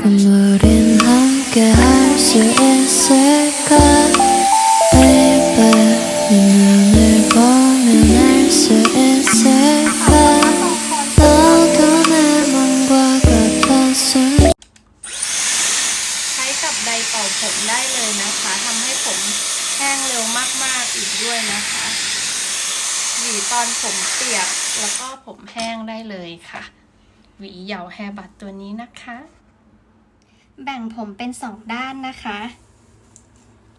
건 우린 함께 할 수 있을까 Baby 네 눈을 보면 알 수 있을까 너도 내 맘과 같았을 ใช้กับไดร์เป่าผมได้เลยนะคะทำให้ผมแห้งเร็วมากๆอีกด้วยนะคะหวีตอนผมเปียกแล้วก็ผมแห้งได้เลยค่ะ หวีเหยาแฮบัตตัวนี้นะคะ แบ่งผมเป็นสองด้านนะคะ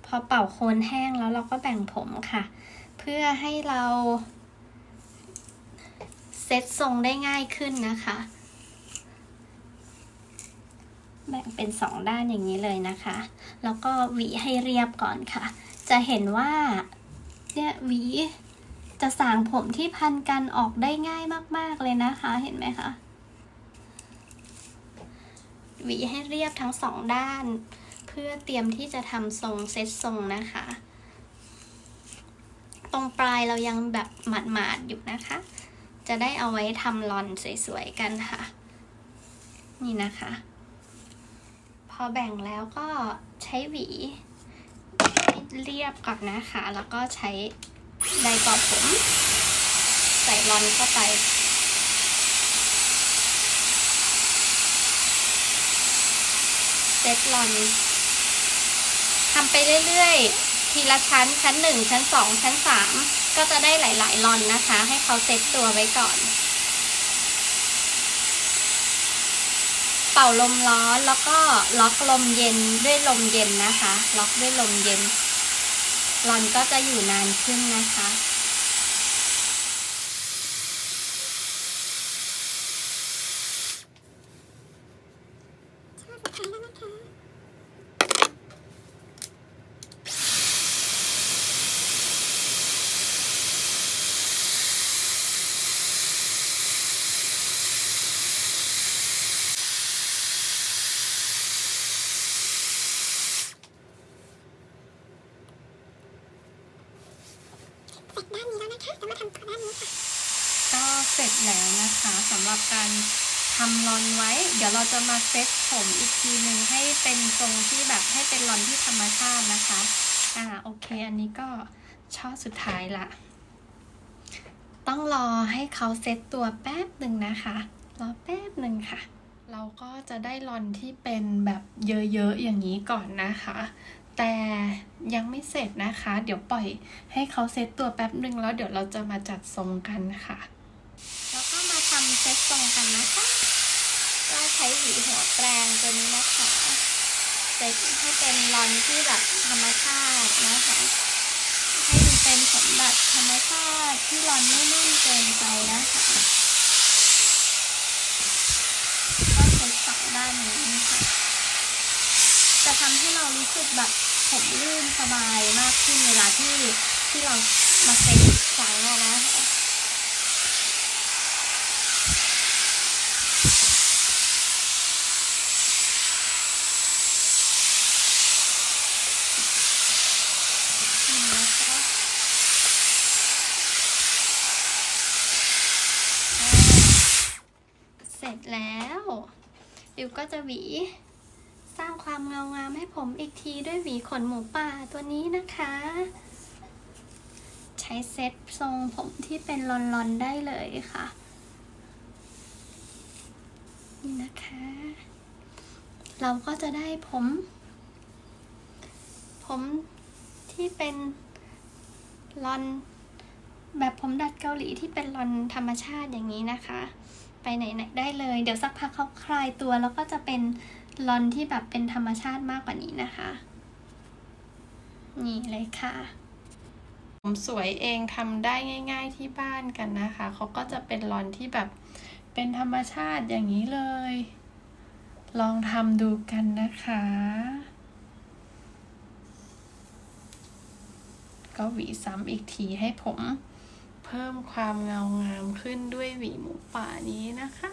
พอเป่าโคนแห้งแล้วเราก็แบ่งผมค่ะ เพื่อให้เราเซตทรงได้ง่ายขึ้นนะคะ แบ่งเป็นสองด้านอย่างนี้เลยนะคะ แล้วก็หวีให้เรียบก่อนค่ะ จะเห็นว่าเนี่ยหวีจะสางผมที่พันกันออกได้ง่ายมาก ๆ เลยนะคะ เห็นไหมคะ หวีให้เรียบทั้งสองด้าน เพื่อเตรียมที่จะทำทรงเซตทรงนะคะ ตรงปลายเรายังแบบหมาดๆอยู่นะคะ จะได้เอาไว้ทำลอนสวยๆกันค่ะ นี่นะคะ พอแบ่งแล้วก็ใช้หวีเรียบก่อนนะคะ แล้วก็ใช้ไดร์เป่าผม ใส่ลอนเข้าไป เซตลอนทำไปเรื่อยๆ ทีละชั้นชั้นหนึ่งชั้นสองชั้นสามก็จะได้หลายๆลอนนะคะ ให้เขาเซตตัวไว้ก่อน เป่าลมร้อนแล้วก็ล็อกลมเย็นด้วยลมเย็นนะคะ ล็อกด้วยลมเย็นลอนก็จะอยู่นานขึ้นนะคะ ก็เสร็จแล้วนะคะสำหรับการทำลอนไว้ เดี๋ยวเราจะมาเซตผมอีกทีหนึ่งให้เป็นทรงที่แบบให้เป็นลอนที่ธรรมชาตินะคะ อ่าโอเค อันนี้ก็ช่อสุดท้ายละ ต้องรอให้เขาเซตตัวแป๊บหนึ่งนะคะ รอแป๊บหนึ่งค่ะ เราก็จะได้ลอนที่เป็นแบบเยอะๆอย่างนี้ก่อนนะคะ แต่ยังไม่เสร็จนะคะ เดี๋ยวปล่อยให้เขาเซตตัวแป๊บหนึ่งแล้วเดี๋ยวเราจะมาจัดทรงกันค่ะ แล้วก็มาทำเซตทรงกันนะคะก็ใช้หวีหัวแปรงตัวนี้นะคะเซตให้เป็นรอนที่แบบธรรมชาตินะคะ ให้มันเป็นสมแบบธรรมชาติที่รอนไม่แน่นเกินไปนะคะก็เซตสองด้านอย่างนี้ค่ะ จะทำ ให้เรารู้สึกแบบผมลื่นสบายมากขึ้นเวลาที่ที่เรามาเซ็ตอีกครั้งอะนะคะนี่นะคะอ่าเสร็จแล้วดิวก็จะหวี สร้างความเงางามให้ผมอีกทีด้วยหวีขนหมูป่าตัวนี้นะคะ ใช้เซ็ตทรงผมที่เป็นลอนๆได้เลยค่ะ นี่นะคะ เราก็จะได้ผม ผมที่เป็นลอนแบบผมดัดเกาหลีที่เป็นลอนธรรมชาติอย่างนี้นะคะ ไปไหนๆได้เลย เดี๋ยวสักพักเขาคลายตัวแล้วก็จะเป็น ลอนที่แบบเป็นธรรมชาติมากกว่านี้นะคะ นี่เลยค่ะ ผมสวยเองทำได้ง่าย ๆที่บ้านกันนะคะ เขาก็จะเป็นลอนที่แบบเป็นธรรมชาติอย่างนี้เลย ลองทำดูกันนะคะ ก็หวีซ้ำอีกทีให้ผมเพิ่มความเงางามขึ้นด้วยหวีหมูป่านี้นะคะ